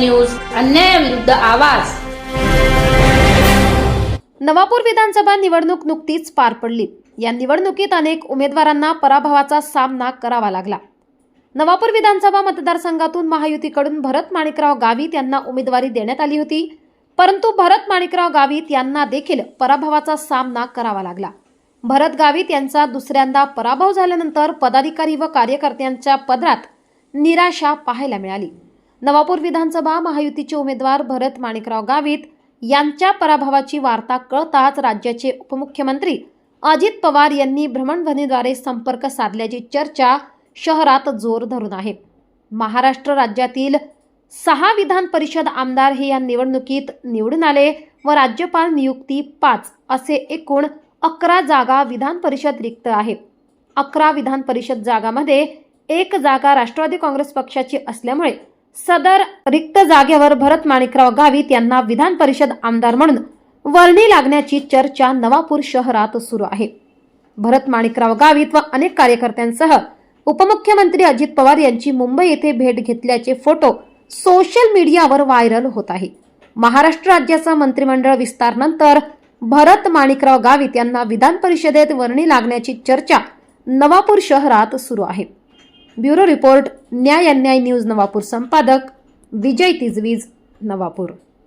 News अन्यायाविरुद्ध आवाज. नवापूर विधानसभा निवडणूक नुकतीच पार पडली. या निवडणुकीत अनेक उमेदवारांना पराभवाचा सामना करावा लागला. नवापूर विधानसभा मतदारसंघातून महायुतीकडून भरत माणिकराव गावित यांना उमेदवारी देण्यात आली होती. परंतु भरत माणिकराव गावित यांना देखील पराभवाचा सामना करावा लागला. भरत गावित यांचा दुसऱ्यांदा पराभव झाल्यानंतर पदाधिकारी व कार्यकर्त्यांच्या पदरात निराशा पाहायला मिळाली. नवापूर विधानसभा महायुतीचे उमेदवार भरत माणिकराव गावित यांच्या पराभवाची वार्ता कळताच राज्याचे उपमुख्यमंत्री अजित पवार यांनी भ्रमणध्वनीद्वारे संपर्क साधल्याची चर्चा शहरात जोर धरून आहे. महाराष्ट्र राज्यातील सहा विधान परिषद आमदार हे या निवडणुकीत निवडून आले व राज्यपाल नियुक्ती पाच असे एकूण अकरा जागा विधान परिषद रिक्त आहे. अकरा विधान परिषद जागामध्ये एक जागा राष्ट्रवादी काँग्रेस पक्षाची असल्यामुळे सदर रिक्त जागेवर भरत माणिकराव गावित यांना विधान परिषद आमदार म्हणून वर्णी लागण्याची चर्चा नवापूर शहरात सुरू आहे. भरत माणिकराव गावित व अनेक कार्यकर्त्यांसह उपमुख्यमंत्री अजित पवार यांची मुंबई येथे भेट घेतल्याचे फोटो सोशल मीडियावर व्हायरल होत आहे. महाराष्ट्र राज्याचा मंत्रिमंडळ विस्तारनंतर भरत माणिकराव गावित यांना विधान परिषदेत वर्णी लागण्याची चर्चा नवापूर शहरात सुरू आहे. ब्युरो रिपोर्ट न्याय अन्याय न्यूज नवापूर संपादक विजय तिजवीज नवापूर.